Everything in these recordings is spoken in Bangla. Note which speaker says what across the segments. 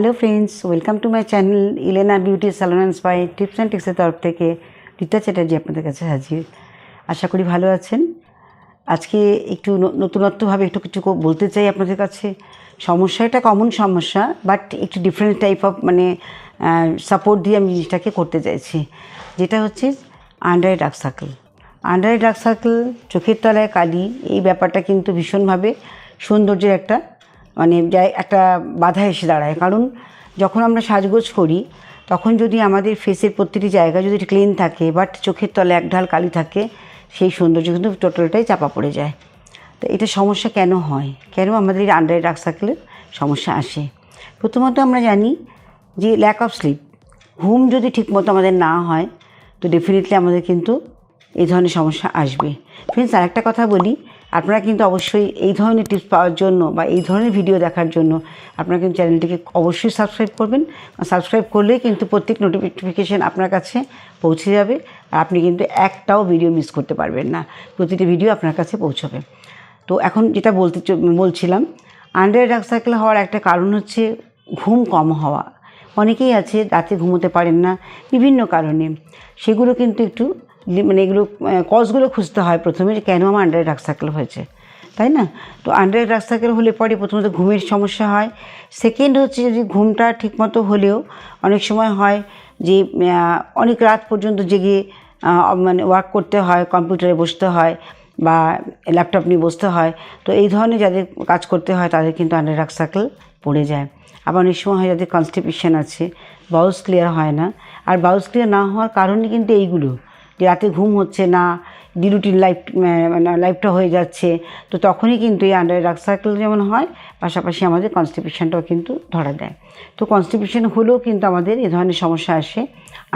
Speaker 1: Hello friends welcome to my channel Elena beauty salon and spy tips and টিক্সের তরফ থেকে রীতা চ্যাটার্জি আপনাদের কাছে হাজির। আশা করি ভালো আছেন। আজকে একটু নতুনত্বভাবে একটু কিছু বলতে চাই আপনাদের কাছে। সমস্যা এটা কমন সমস্যা বাট একটু ডিফারেন্ট টাইপ অফ মানে সাপোর্ট দিয়ে আমি জিনিসটাকে করতে চাইছি। যেটা হচ্ছে under dark circle under dark circle চোখের তলায় কালি, এই ব্যাপারটা কিন্তু ভীষণভাবে সৌন্দর্যের একটা মানে যায় একটা বাধা এসে দাঁড়ায়। কারণ যখন আমরা সাজগোজ করি, তখন যদি আমাদের ফেসের প্রতিটি জায়গা যদি ক্লিন থাকে বাট চোখের তলে এক ঢাল কালি থাকে, সেই সৌন্দর্য কিন্তু টোটালটাই চাপা পড়ে যায়। তো এটা সমস্যা কেন হয়? কেন আমাদের আন্ডার ডার্ক সার্কেলের সমস্যা আসে? প্রথমত আমরা জানি যে ল্যাক অফ স্লিপ ঘুম যদি ঠিকমতো আমাদের না হয়, তো ডেফিনেটলি আমাদের কিন্তু এই ধরনের সমস্যা আসবে। ফ্রেন্ডস আরেকটা কথা বলি আপনারা কিন্তু অবশ্যই এই ধরনের টিপস পাওয়ার জন্য বা এই ধরনের ভিডিও দেখার জন্য আপনারা কিন্তু চ্যানেলটিকে অবশ্যই সাবস্ক্রাইব করবেন। সাবস্ক্রাইব করলেই কিন্তু প্রত্যেক নোটিফিকেশান আপনার কাছে পৌঁছে যাবে। আর আপনি কিন্তু একটাও ভিডিও মিস করতে পারবেন না। প্রতিটি ভিডিও আপনার কাছে পৌঁছবে। তো এখন যেটা বলতে বলছিলাম আন্ডার ডার্ক সার্কেল হওয়ার একটা কারণ হচ্ছে ঘুম কম হওয়া। অনেকেই আছে, রাতে ঘুমোতে পারেন না, বিভিন্ন কারণে। সেগুলো কিন্তু একটু মানে এগুলো কজগুলো খুঁজতে হয় প্রথমে কেন আমার আন্ডার ডার্ক সার্কেল হয়েছে, তাই না? তো আন্ডার ডার্ক সার্কেল হলে পরে প্রথমত ঘুমের সমস্যা হয় সেকেন্ড হচ্ছে যদি ঘুমটা ঠিকমতো হলেও অনেক সময় হয় যে অনেক রাত পর্যন্ত জেগে মানে ওয়ার্ক করতে হয় কম্পিউটারে বসতে হয় বা ল্যাপটপ নিয়ে বসতে হয়, তো এই ধরনের যাদের কাজ করতে হয় তাদের কিন্তু আন্ডার ডার্ক সার্কেল পড়ে যায়। আবার অনেক সময় হয় যাদের কনস্টিপেশন আছে বাউস ক্লিয়ার হয় না, আর বাউস ক্লিয়ার না হওয়ার কারণে কিন্তু এইগুলো। যে রাতে ঘুম হচ্ছে না ডিরুটিন লাইফ লাইফটা হয়ে যাচ্ছে, তো তখনই কিন্তু এই আন্ডার ডার্ক সার্কেল যেমন হয়, পাশাপাশি আমাদের কনস্টিপেশনটাও কিন্তু ধরা দেয়। তো কনস্টিপেশন হলেও কিন্তু আমাদের এ ধরনের সমস্যা আসে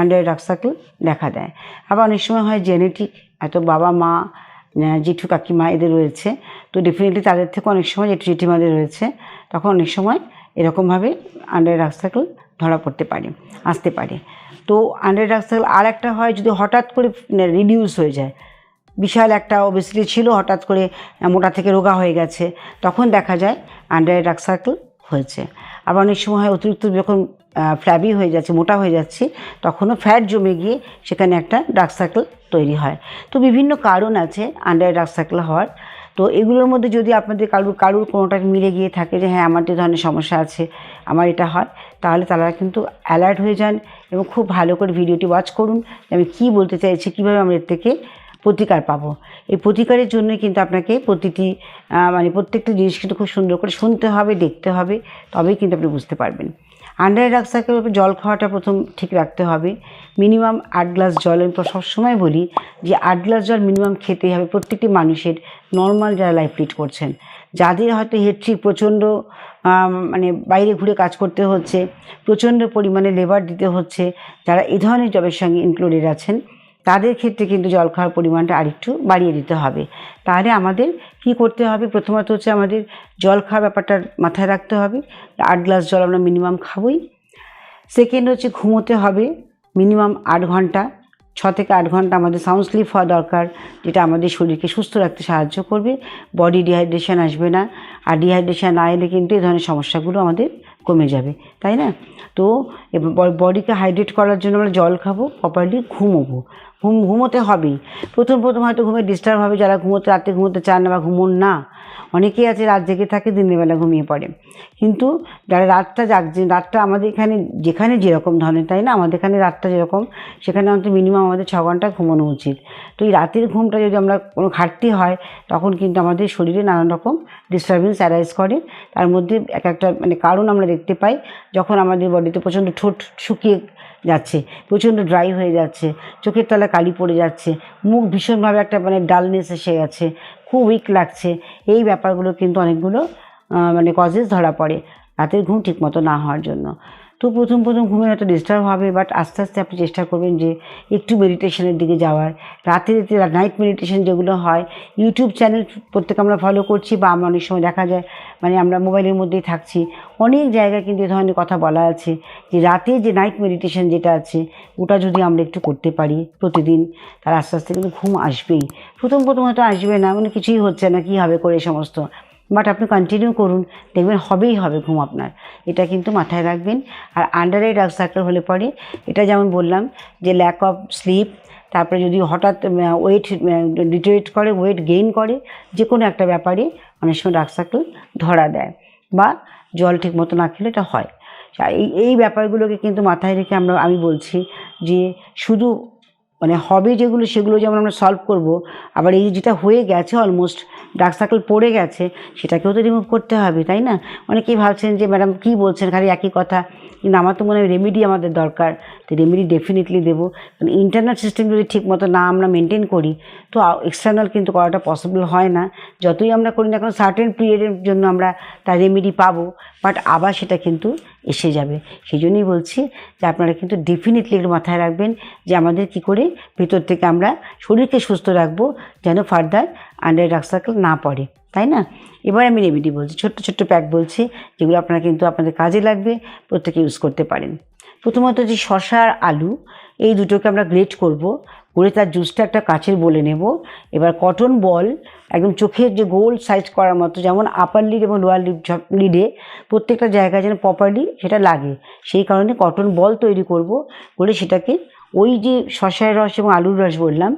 Speaker 1: আন্ডার ডার্ক সার্কেল দেখা দেয়। আবার অনেক সময় হয় জেনেটিক এত বাবা মা জেঠু কাকিমা এদের রয়েছে, তো ডেফিনেটলি তাদের থেকে অনেক সময় জেঠু জেঠিমাদের রয়েছে, তখন অনেক সময় এরকমভাবে আন্ডার ডার্ক সার্কেল ধরা পড়তে পারে, আসতে পারে। তো আন্ডার ডার্ক সার্কেল আর একটা হয় যদি হঠাৎ করে রিডিউস হয়ে যায়। বিশাল একটা ওবেসিটি ছিল, হঠাৎ করে মোটা থেকে রোগা হয়ে গেছে। তখন দেখা যায় আন্ডার ডার্ক সার্কেল হয়েছে। আবার অনেক সময় অতিরিক্ত যখন ফ্ল্যাবি হয়ে যাচ্ছে, মোটা হয়ে যাচ্ছে, তখনও ফ্যাট জমে গিয়ে সেখানে একটা ডার্ক সার্কেল তৈরি হয়। তো বিভিন্ন কারণ আছে আন্ডার ডার্ক সার্কেল হওয়ার। তো এগুলোর মধ্যে যদি আপনাদের কারুর কারুর কোনোটা মিলে গিয়ে থাকে যে হ্যাঁ আমার যে ধরনের সমস্যা আছে, আমার এটা হয়, তাহলে তারা কিন্তু অ্যালার্ট হয়ে যান এবং খুব ভালো করে ভিডিওটি ওয়াচ করুন আমি কী বলতে চাইছি, কীভাবে আমরা এর থেকে প্রতিকার পাবো। এই প্রতিকারের জন্যই কিন্তু আপনাকে প্রতিটি মানে প্রত্যেকটি জিনিস কিন্তু খুব সুন্দর করে শুনতে হবে, দেখতে হবে, তবেই কিন্তু আপনি বুঝতে পারবেন। আন্ডার ডার্ক সার্কেল জল খাওয়াটা প্রথম ঠিক রাখতে হবে। মিনিমাম আট গ্লাস জল, আমি সবসময় বলি যে আট গ্লাস জল মিনিমাম খেতেই হবে। প্রত্যেকটি মানুষের নর্মাল যারা লাইফ লিড করছেন, যাদের হয়তো হেডট্রিক প্রচণ্ড মানে বাইরে ঘুরে কাজ করতে হচ্ছে, প্রচণ্ড পরিমাণে লেবার দিতে হচ্ছে, যারা এ ধরনের জবের সঙ্গে ইনক্লুডেড আছেন তাদের ক্ষেত্রে কিন্তু জল খাওয়ার পরিমাণটা আরেকটু বাড়িয়ে দিতে হবে। তাহলে আমাদের কি করতে হবে? প্রথমত হচ্ছে আমাদের জল খাওয়ার ব্যাপারটা মাথায় রাখতে হবে। আট গ্লাস জল আমরা মিনিমাম খাবই। সেকেন্ড হচ্ছে ঘুমোতে হবে মিনিমাম আট ঘণ্টা। ছ থেকে আট ঘণ্টা আমাদের সাউন্ড স্লিপ হওয়া দরকার, যেটা আমাদের শরীরকে সুস্থ রাখতে সাহায্য করবে। বডি ডিহাইড্রেশন আসবে না। আর ডিহাইড্রেশন না এলে কিন্তু এই ধরনের সমস্যাগুলো আমাদের কমে যাবে। তাই না? তো বডিকে হাইড্রেট করার জন্য আমরা জল খাব প্রপারলি ঘুমোবো। ঘুম, ঘুমোতে হবেই। প্রথম প্রথম হয়তো ঘুমে ডিস্টার্ব হবে, যারা ঘুমোতে, রাতে ঘুমোতে চান না বা ঘুমোন না, অনেকেই আছে রাত জেগে থাকে, দিনের বেলা ঘুমিয়ে পড়ে। কিন্তু যারা রাতটা জাগছে, রাতটা আমাদের এখানে, যেখানে যেরকম ধরনের, তাই না? আমাদের এখানে রাতটা যেরকম, সেখানে অন্তত মিনিমাম আমাদের ছ ঘণ্টা ঘুমানো উচিত। তো এই রাতের ঘুমটা যদি আমরা কোনো ঘাটতি হয়, তখন কিন্তু আমাদের শরীরে নানান রকম ডিস্টারবেন্স অ্যারাইজ করে। তার মধ্যে এক একটা মানে কারণ আমরা দেখতে পাই, যখন আমাদের বডিতে প্রচণ্ড ঠোঁট শুকিয়ে যাচ্ছে, প্রচণ্ড ড্রাই হয়ে যাচ্ছে, চোখের তলা কালি পড়ে যাচ্ছে, মুখ ভীষণভাবে একটা মানে ডালনেস এসে গেছে, খুব উইক লাগছে। এই ব্যাপারগুলো কিন্তু অনেকগুলো মানে কজেস ধরা পড়ে, রাতের ঘুম ঠিকমতো না হওয়ার জন্য। তো প্রথম প্রথম ঘুমে হয়তো ডিস্টার্ব হবে বাট আস্তে আস্তে আপনি চেষ্টা করবেন যে একটু মেডিটেশনের দিকে যাওয়ার। রাতে রাতে নাইট মেডিটেশন যেগুলো হয় ইউটিউব চ্যানেল প্রত্যেক আমরা ফলো করছি বা আমরা অনেক সময় দেখা যায় মানে আমরা মোবাইলের মধ্যেই থাকছি। অনেক জায়গায় কিন্তু এ ধরনের কথা বলা আছে যে রাতে যে নাইট মেডিটেশন যেটা আছে, ওটা যদি আমরা একটু করতে পারি প্রতিদিন তার আস্তে আস্তে কিন্তু ঘুম আসবেই। প্রথম প্রথম হয়তো আসবে না মানে কিছুই হচ্ছে না, কী হবে করে সমস্ত। বাট আপনি কন্টিনিউ করুন, দেখবেন হবেই হবে ঘুম আপনার। এটা কিন্তু মাথায় রাখবেন। আর আন্ডার ডার্ক সার্কেল হলে পরে, এটা যেমন বললাম যে ল্যাক অফ স্লিপ তারপরে যদি হঠাৎ ওয়েট ডিটোরেট করে ওয়েট গেইন করে যে কোনো একটা ব্যাপারে অনেক সময় ডার্ক সার্কেল ধরা দেয় বা জল ঠিক মতো না খেলে এটা হয়। এই এই ব্যাপারগুলোকে কিন্তু মাথায় রেখে আমরা, আমি বলছি যে শুধু মানে হবে যেগুলো, সেগুলো যেমন আমরা সলভ করব, আবার এই যেটা হয়ে গেছে অলমোস্ট ডাক সার্কেল পড়ে গেছে, সেটাকেও তো রিমুভ করতে হবে, তাই না? অনেকেই ভাবছেন যে ম্যাডাম কী বলছেন, খালি একই কথা, কিন্তু আমার তো মনে হয় রেমেডি আমাদের দরকার। তো রেমেডি ডেফিনেটলি দেবো। কারণ ইন্টারনাল সিস্টেম যদি ঠিক মতো না আমরা মেনটেন করি, তো এক্সটার্নাল কিন্তু করাটা পসিবল হয় না। যতই আমরা করি না কারণ সার্টেন পিরিয়ডের জন্য আমরা তার রেমেডি পাবো বাট আবার সেটা কিন্তু এসে যাবে। সেই জন্যই বলছি যে আপনারা কিন্তু ডেফিনেটলি একটু মাথায় রাখবেন যে আমাদের কি করে ভিতর থেকে আমরা শরীরকে সুস্থ রাখব, যেন ফার্দার আন্ডার ডার্ক সার্কেল না পড়ে। তাই না? এবার আমি রেমেডি বলছি, ছোট্ট ছোট্ট প্যাক বলছি, যেগুলো আপনারা কিন্তু আপনাদের কাজে লাগবে, প্রত্যেকে ইউজ করতে পারেন। প্রথমত যে শশা আর আলু, এই দুটোকে আমরা গ্রেট করব। করে তার জুসটা একটা কাচের বলে নেব। এবার কটন বল একদম চোখের যে গোল সাইজ করার মতো, যেমন আপার লিড এবং লোয়ার লিড লিডে প্রত্যেকটা জায়গায় যেন প্রপারলি সেটা লাগে। সেই কারণে কটন বল তৈরি করব। করে সেটাকে ওই যে শশার রস এবং আলুর রস বললাম,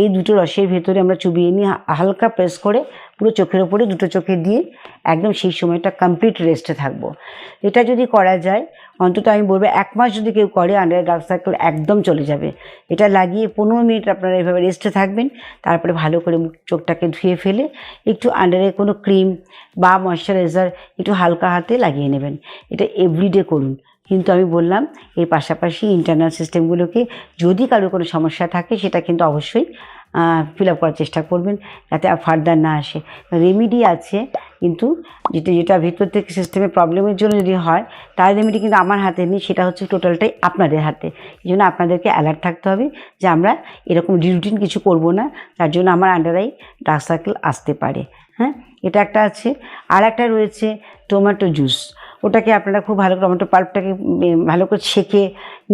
Speaker 1: এই দুটো রসের ভেতরে আমরা চুবিয়ে নিয়ে হালকা প্রেস করে পুরো চোখের ওপরে দুটো চোখে দিয়ে একদম সেই সময়টা কমপ্লিট রেস্টে থাকব। এটা যদি করা যায়, অন্তত আমি বলব এক মাস যদি কেউ করে আন্ডার ডার্ক সার্কেল একদম চলে যাবে। এটা লাগিয়ে পনেরো মিনিট আপনারা এভাবে রেস্টে থাকবেন, তারপরে ভালো করে চোখটাকে ধুয়ে ফেলে একটু আন্ডারে কোনো ক্রিম বা ময়শ্চারাইজার একটু হালকা হাতে লাগিয়ে নেবেন। এটা এভরিডে করুন। কিন্তু আমি বললাম, এর পাশাপাশি ইন্টারনাল সিস্টেমগুলোকে যদি কারোর কোনো সমস্যা থাকে, সেটা কিন্তু অবশ্যই ফিল আপ করার চেষ্টা করবেন যাতে আর ফার্দার না আসে। রেমিডি আছে, কিন্তু যেটা যেটা ভিতর থেকে সিস্টেমে প্রবলেমের জন্য যদি হয়, তার রেমিডি কিন্তু আমার হাতে নেই, সেটা হচ্ছে টোটালটাই আপনাদের হাতে। এই জন্য আপনাদেরকে অ্যালার্ট থাকতে হবে যে আমরা এরকম রুটিন কিছু করব না তার জন্য আমার আন্ডারাই ডার্ক সার্কেল আসতে পারে। হ্যাঁ এটা একটা আছে। আর একটা রয়েছে টমেটো জুস ওটাকে আপনারা খুব ভালো টমেটো পাল্পটাকে ভালো করে ছেঁকে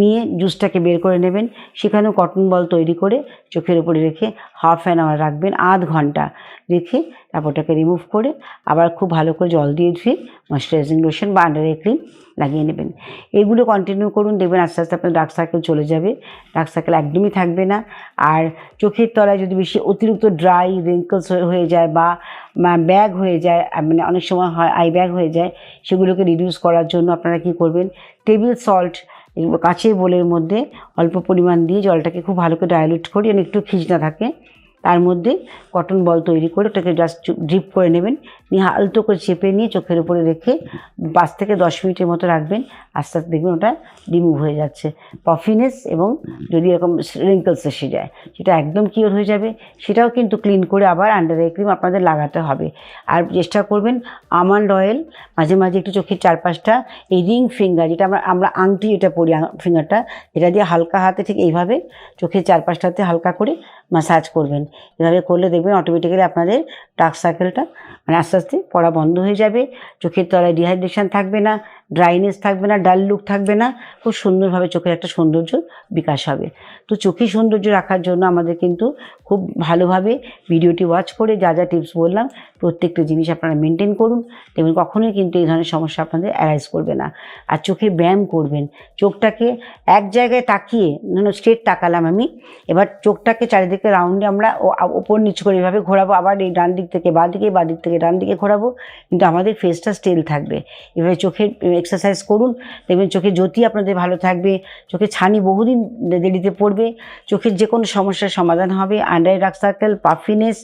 Speaker 1: নিয়ে জুসটাকে বের করে নেবেন। সেখানেও কটন বল তৈরি করে চোখের উপরে রেখে হাফ অ্যান আওয়ার রাখবেন, আধ ঘণ্টা রেখে তারপর ওটাকে রিমুভ করে আবার খুব ভালো করে জল দিয়ে ধুয়ে ময়শ্চারাইজিং লোশন বা আন্ডারে ক্রিম লাগিয়ে নেবেন। এগুলো কন্টিনিউ করুন, দেখবেন আস্তে আস্তে আপনার ডার্ক সার্কেল চলে যাবে। ডার্ক সার্কেল একদমই থাকবে না। আর চোখের তলায় যদি বেশি অতিরিক্ত ড্রাই রিঙ্কলস হয়ে যায় বা ব্যাগ হয়ে যায় মানে অনেক সময় হয় আই ব্যাগ হয়ে যায়, সেগুলোকে রিডিউস করার জন্য আপনারা কি করবেন? টেবিল সল্ট কাঁচের বোলের মধ্যে অল্প পরিমাণ দিয়ে জলটাকে খুব ভালো করে ডাইলুট করি, যেন একটু খিজনা থাকে। তার মধ্যে কটন বল তৈরি করে ওটাকে জাস্ট ড্রিপ করে নেবেন। নিয়ে আলতো করে চেপে নিয়ে চোখের উপরে রেখে পাঁচ থেকে দশ মিনিটের মতো রাখবেন। আস্তে আস্তে দেখবেন ওটা রিমুভ হয়ে যাচ্ছে। পফিনেস এবং যদি এরকম রিঙ্কলস এসে যায়, সেটা একদম কিওর হয়ে যাবে। সেটাও কিন্তু ক্লিন করে আবার আন্ডার আই ক্রিম আপনাদের লাগাতে হবে। আর চেষ্টা করবেন আমন্ড অয়েল মাঝে মাঝে একটু চোখের চারপাশটা এই রিং ফিঙ্গার যেটা আমরা আমরা আংটি এটা পরি ফিঙ্গারটা এটা দিয়ে হালকা হাতে ঠিক এইভাবে চোখের চারপাশটাতে হালকা করে মাসাজ করবেন। এভাবে করলে দেখবেন অটোমেটিক্যালি আপনাদের ডার্ক সার্কেলটা মানে আস্তে আস্তে পড়া বন্ধ হয়ে যাবে। চোখের তলায় ডিহাইড্রেশন থাকবে না ড্রাইনেস থাকবে না ডাল লুক থাকবে না, খুব সুন্দরভাবে চোখের একটা সৌন্দর্য বিকাশ হবে। তো চোখের সৌন্দর্য রাখার জন্য আমাদের কিন্তু খুব ভালোভাবে ভিডিওটি ওয়াচ করে যা যা টিপস বললাম, প্রত্যেকটা জিনিস আপনারা মেনটেন করুন। দেখবেন কখনোই কিন্তু এই ধরনের সমস্যা আপনাদের অ্যারাইজ করবে না। আর চোখে ব্যায়াম করবেন। চোখটাকে এক জায়গায় তাকিয়ে ধরুন স্ট্রেট তাকালাম আমি। এবার চোখটাকে চারিদিকে রাউন্ডে আমরা ওপর নিচু করে এভাবে ঘোরাবো। আবার এই ডান দিক থেকে, বা দিকে, বা দিক থেকে, ডান দিকে ঘোরাবো। কিন্তু আমাদের ফেসটা স্টিল থাকবে। এভাবে চোখের এক্সারসাইজ করুন। দেখবেন চোখের জ্যোতি আপনাদের ভালো থাকবে। চোখে ছানি বহুদিন দেরিতে পড়বে। চোখের যে কোনো সমস্যার সমাধান হবে। আন্ডার ডার্ক সার্কেল পাফিনেস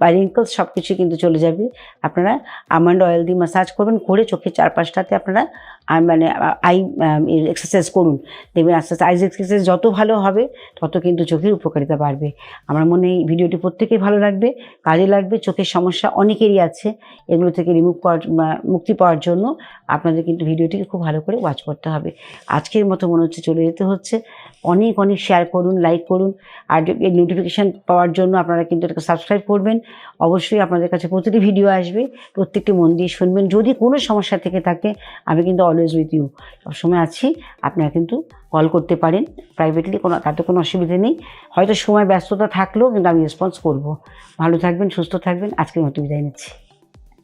Speaker 1: বা রিঙ্কলস সব কিছুই কিন্তু চলে যাবে। আপনারা আমন্ড অয়েল দিয়ে মাসাজ করবেন, করে চোখের চারপাশটাতে আপনারা মানে আই এক্সারসাইজ করুন। দেখবেন আস্তে আস্তে আইজ এক্সারসাইজ যত ভালো হবে, তত কিন্তু চোখের উপকারিতা বাড়বে। আমার মনে এই ভিডিওটি প্রত্যেকেই ভালো লাগবে, কাজে লাগবে, চোখের সমস্যা অনেকেরই আছে, এগুলো থেকে রিমুভ করার মুক্তি পাওয়ার জন্য। আপনাদের কিন্তু ভিডিওটিকে খুব ভালো করে ওয়াচ করতে হবে। আজকের মতো মনে হচ্ছে চলে যেতে হচ্ছে। অনেক অনেক শেয়ার করুন লাইক করুন। আর এই নোটিফিকেশান পাওয়ার জন্য আপনারা কিন্তু এটাকে সাবস্ক্রাইব করবেন। অবশ্যই আপনাদের কাছে প্রতিটি ভিডিও আসবে। প্রত্যেকটি মন দিয়ে শুনবেন। যদি কোনো সমস্যা থেকে থাকে, আমি কিন্তু অলওয়েজ উইথ ইউ সবসময় আছি। আপনারা কিন্তু কল করতে পারেন। প্রাইভেটলি কোনো, তাতে কোনো অসুবিধা নেই। হয়তো সময় ব্যস্ততা থাকলেও কিন্তু আমি রেসপন্স করব। ভালো থাকবেন, সুস্থ থাকবেন। আজকের মতো বিদায় নিচ্ছি।